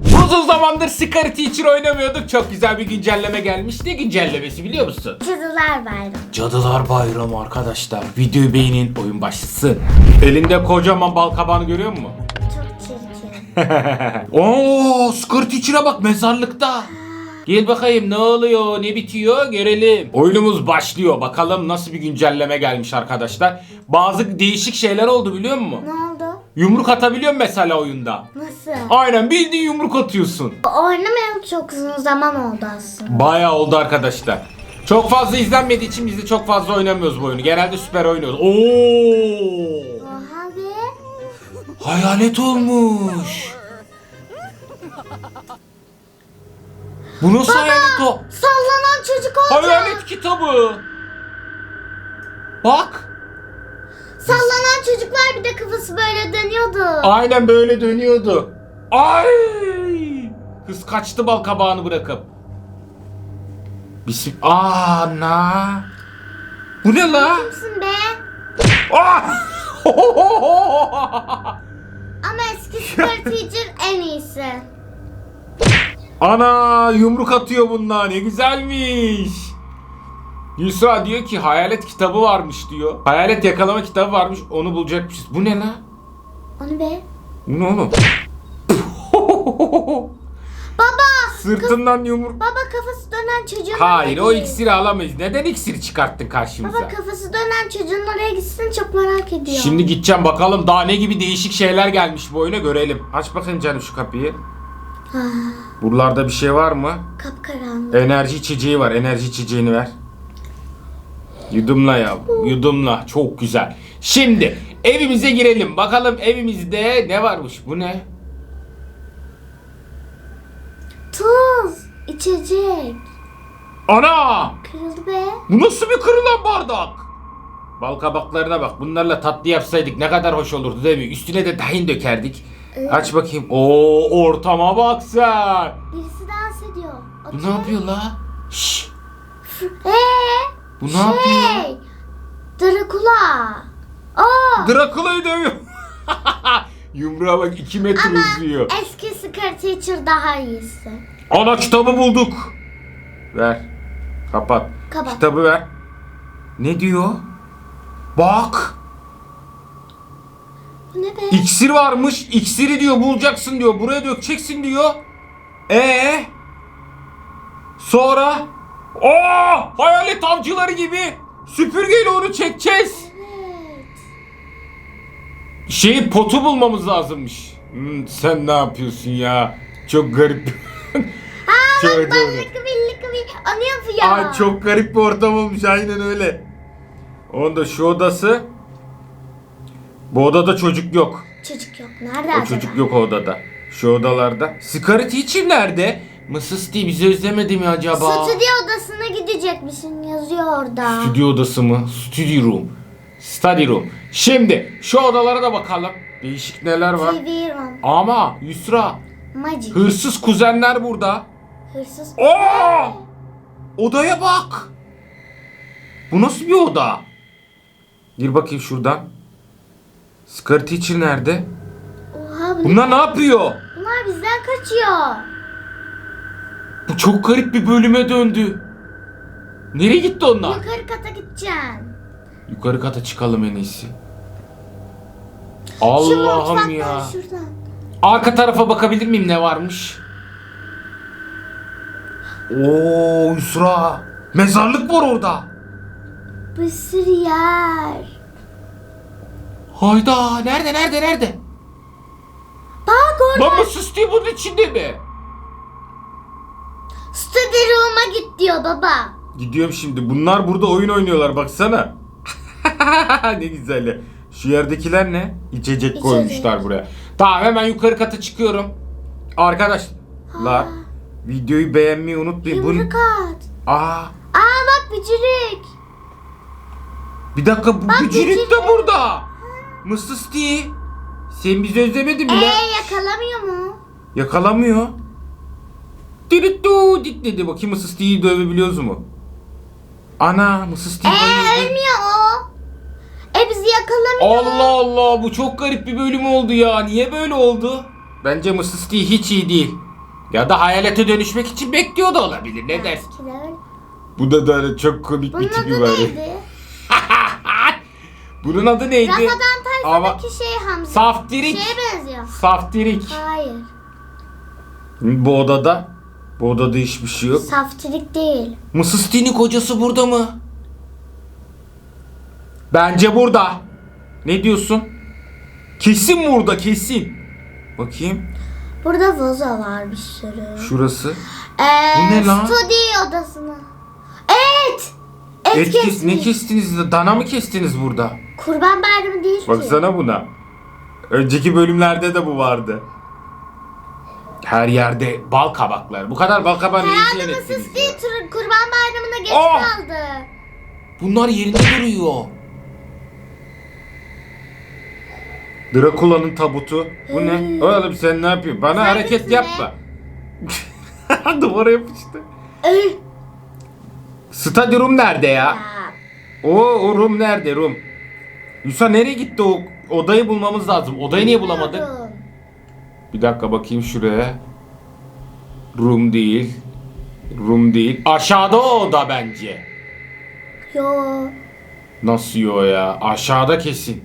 Uzun zamandır Scary Teacher oynamıyorduk. Çok güzel bir güncelleme gelmiş. Ne güncellemesi biliyor musun? Cadılar Bayramı. Cadılar Bayramı arkadaşlar. Videoyu beğenin, oyun başlasın. Elinde kocaman bal kabağını görüyor musun? Çok çirkin. Oo, Scary Teacher'a bak mezarlıkta. Gel bakayım ne oluyor, ne bitiyor görelim. Oyunumuz başlıyor. Bakalım nasıl bir güncelleme gelmiş arkadaşlar. Bazı değişik şeyler oldu biliyor musun? ne oldu? Yumruk atabiliyor musun mesela oyunda? Nasıl? Aynen bildiğin yumruk atıyorsun. Oynamayalı çok uzun zaman oldu aslında. Bayağı oldu arkadaşlar. Çok fazla izlenmediği için biz de çok fazla oynamıyoruz bu oyunu. Genelde süper oynuyoruz. Oo! Oha be. Hayalet olmuş. Bu nasıl hayalet o? Sallanan çocuk oldu. Hayalet kitabı. Bak. Sallanan çocuk var bir de kafası böyle dönüyordu. Aynen böyle dönüyordu. Ay! Kız kaçtı bal kabağını bırakıp. Bisim... Ana! Bu ne la? Kimsin be? Ah! Ama eski Super Teacher en iyisi. Ana yumruk atıyor bunlar ne güzelmiş. Yusra diyor ki hayalet kitabı varmış diyor. Hayalet yakalama kitabı varmış onu bulacakmışız. Bu ne la? Onu be. Bu ne oğlum? Baba. Sırtından yumruk. Baba kafası dönen çocuğun Hayır oraya o git. iksiri alamayız. Neden iksiri çıkarttın karşımıza? Baba kafası dönen çocuğun oraya gitsin çok merak ediyorum. Şimdi gideceğim bakalım daha ne gibi değişik şeyler gelmiş bu oyuna görelim. Aç bakayım canım şu kapıyı. Ah, Buralarda bir şey var mı? kapkaranlık. Enerji içeceği var. Enerji içeceğini ver. Yudumla ya. Yudumla. Çok güzel. Şimdi evimize girelim. Bakalım evimizde ne varmış? Bu ne? Tuz. içecek. Ana! Kırıldı be. Bu nasıl bir kırılan bardak? Bal kabaklarına bak. Bunlarla tatlı yapsaydık ne kadar hoş olurdu değil mi? Üstüne de tahin dökerdik. Evet. Aç bakayım. Oo ortama bak sen. Birisi dans ediyor. Bu ne yapıyor la? Şşş. Eee? Bu ne yapıyor? Şey. Drakula. Oo. Drakula'yı dövüyor. Yumruğa bak 2 metre Ama uzuyor. eski Scare Teacher daha iyisi. Ana kitabı bulduk. Ver. Kapat. Kapat. Kitabı ver. Ne diyor? Bak. Bu ne be? İksir varmış. İksiri diyor bulacaksın diyor. Buraya dökeceksin diyor. Ee? Sonra? Aa! Hayalet avcıları gibi. Süpürgeyle onu çekeceğiz. Şeyi potu bulmamız lazımmış. Hmm, sen ne yapıyorsun ya? Çok garip. Aa Şöyle bak bak doğru. lıkı. Onu yapıyor. Çok garip bir ortam olmuş aynen öyle. Onda şu odası. Bu odada çocuk yok. Çocuk yok. Nerede O acaba? çocuk yok o odada. Şu odalarda. Scary Teacher nerede? Mısıs diye bizi özlemedi mi acaba? Stüdyo odasına gidecekmişsin yazıyor orada. Stüdyo odası mı? Study room. Study room. Şimdi şu odalara da bakalım. Değişik neler var. TV room. Ama Yusra Magic. hırsız kuzenler burada. Hırsız. Oo! Odaya bak. Bu nasıl bir oda? Gir bakayım şuradan. Scary Teacher nerede? Oha bu Bunlar ne yapıyor? Bunlar bizden kaçıyor. Bu çok garip bir bölüme döndü. Nereye gitti onlar? Yukarı kata gideceksin. Yukarı kata çıkalım en iyisi. Allah'ım ya. şuradan. Arka tarafa bakabilir miyim ne varmış? Oo Yusra. Mezarlık var orada. Bir sürü yer. Hayda nerede nerede nerede? Bak orada. Lan bu süslü bunun içinde mi? Room'a git diyor baba. Gidiyorum şimdi. Bunlar burada oyun oynuyorlar baksana. ne güzel ya. Şu yerdekiler ne? İçecek koymuşlar buraya. Tamam hemen yukarı kata çıkıyorum. Arkadaşlar videoyu beğenmeyi unutmayın. Bunu... Yumruk at. Aa, Aa bak bicirik. bir dakika bu Bak, bücürük de bücürük. burada. Mısıs diye. Sen bizi özlemedin mi Ee lan? yakalamıyor mu? Yakalamıyor. Dürüttü dik dedi. Bakayım Mısıs diye dövebiliyoruz mu? Ana Mısıs diye Ee bayıldı. ölmüyor o. E bizi yakalamıyor. Allah Allah bu çok garip bir bölüm oldu ya. Niye böyle oldu? Bence Mısısti hiç iyi değil. Ya da hayalete dönüşmek için bekliyor da olabilir. Ne dersin? Belki de öyle. Bu da da çok komik Bunun bir tipi adı var. neydi? Bunun adı neydi? Rafadan Ama Tayfa'daki şey Hamza. Saftirik. Şeye benziyor. Saftirik. Hayır. Bu odada. Bu odada hiçbir şey yok. Saftirik değil. Mısısti'nin kocası burada mı? Bence burada. Ne diyorsun? Kesin burada kesin. Bakayım. Burada vazo var bir sürü. Şurası. Ee, Bu ne lan? Stüdyo odasına. Et! Et, Et kes, ne kestiniz? Dana mı kestiniz burada? Kurban bayramı değil ki. Baksana buna. Önceki bölümlerde de bu vardı. Her yerde bal kabaklar. Bu kadar bal kabağı ne Herhalde ziyan Mısız ettiniz değil ya? tur- kurban bayramına geç Oh! kaldı. Bunlar yerinde duruyor. Drakula'nın tabutu. Bu ne? Hmm. Oğlum sen ne yapıyorsun? Bana Sen hareket misin yapma. Duvara yapıştı. Öl. Stadyum nerede ya? Ya, O, o Rum nerede Rum? Yusa nereye gitti o? Odayı bulmamız lazım. Odayı niye bulamadık? Bir dakika bakayım şuraya. Rum değil. Rum değil. Aşağıda o oda bence. Yo. Nasıl yo ya? Aşağıda kesin.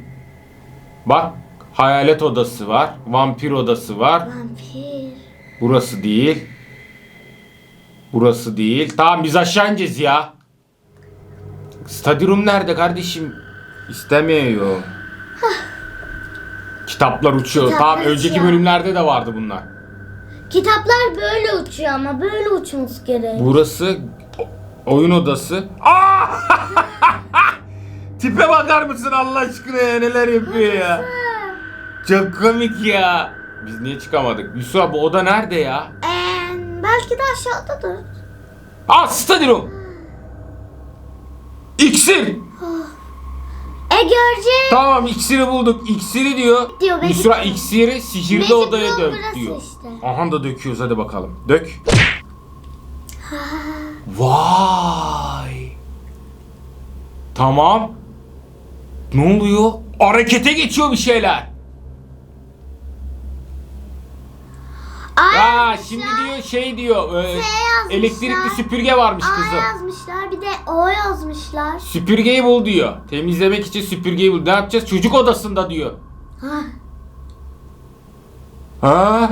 Bak hayalet odası var. Vampir odası var. Vampir. Burası değil. Burası değil. Tamam biz aşağı ineceğiz ya. Stadyum nerede kardeşim? İstemiyor. Kitaplar uçuyor. Kitaplar tamam önceki uçuyor. bölümlerde de vardı bunlar. Kitaplar böyle uçuyor ama böyle uçması gerek. Burası oyun odası. Aa! Tipe bakar mısın Allah aşkına ya neler yapıyor ya. Çok komik ya. Biz niye çıkamadık? Yusuf bu oda nerede ya? Ee, belki de aşağıdadır. Aa stadyum. İksir. E görecek. Tamam iksiri bulduk. İksiri diyor. Diyor, Magic Yusra iksiri sihirli Magic odaya Room dök burası diyor. işte. Aha da döküyoruz hadi bakalım. Dök. Vay. Tamam. Ne oluyor? Harekete geçiyor bir şeyler. Ay Ya şimdi diyor şey diyor. e, yazmışlar. elektrikli süpürge varmış A kızım. yazmışlar bir de O yazmışlar. Süpürgeyi bul diyor. Temizlemek için süpürgeyi bul. Ne yapacağız? Çocuk odasında diyor. Ha. Ha?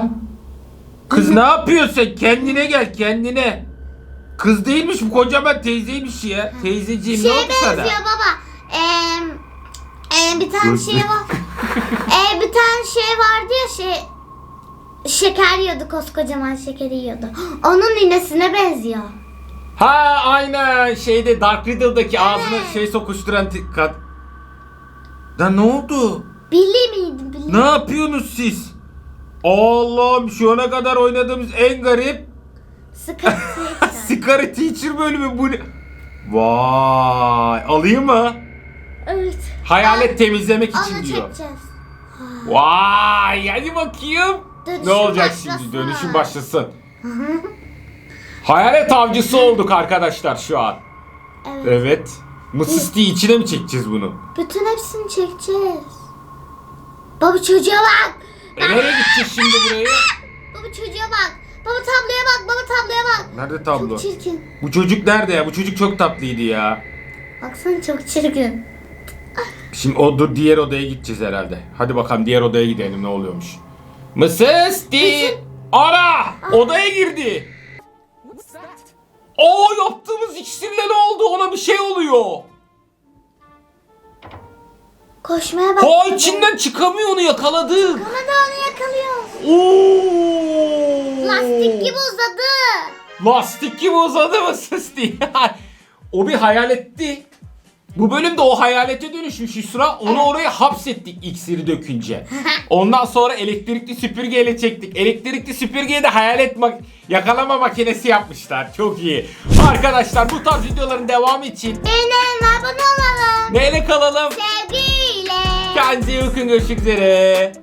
Kız ne yapıyorsun sen? Kendine gel kendine. Kız değilmiş bu kocaman teyzeymiş ya. Teyzeciğim ne Şeye oldu sana? benziyor baba. Ee, ee, bir tane Dur, şey var. ee, bir tane şey vardı ya şey şeker yiyordu koskocaman şekeri yiyordu. Onun ninesine benziyor. Ha aynen şeyde Dark Riddle'daki ağzına şey sokuşturan ti-. Da ne oldu? Billy miydi Billy? Ne yapıyorsunuz siz? Allah'ım şu ana kadar oynadığımız en garip Sıkıntı. Scary Teacher bölümü bu ne? Vay alayım mı? evet. Hayalet temizlemek için Onu diyor. çekeceğiz. Vay hadi bakayım. Dönüşüm ne olacak başlasın. şimdi? Dönüşüm başlasın. Hayalet avcısı olduk arkadaşlar şu an. Evet. Evet. Mısıstiği içine mi çekeceğiz bunu? Bütün hepsini çekeceğiz. Baba çocuğa bak. E nereye gideceğiz şimdi burayı? Baba çocuğa bak. Baba tabloya bak. Baba tabloya bak. Nerede tablo? Çok çirkin. Bu çocuk nerede ya? Bu çocuk çok tatlıydı ya. Baksana çok çirkin. Şimdi o dur diğer odaya gideceğiz herhalde. Hadi bakalım diğer odaya gidelim ne oluyormuş. Mısısti! Ara! Odaya girdi. Oo yaptığımız iksirle ne oldu? Ona bir şey oluyor. Koşmaya bak. Ha içinden çıkamıyor onu yakaladık. Ama da onu yakalıyor. Oo! Lastik gibi uzadı. Lastik gibi uzadı mı Sısti? o bir hayaletti. Bu bölümde o hayalete dönüşmüş Yusra. Onu oraya hapsettik iksiri dökünce. Ondan sonra elektrikli süpürgeyle çektik. Elektrikli süpürgeye de hayalet mak- yakalama makinesi yapmışlar. Çok iyi. Arkadaşlar bu tarz videoların devamı için Beğenelim abone olalım. neyle kalalım? Sevgiyle. Kendinize iyi bakın görüşmek üzere.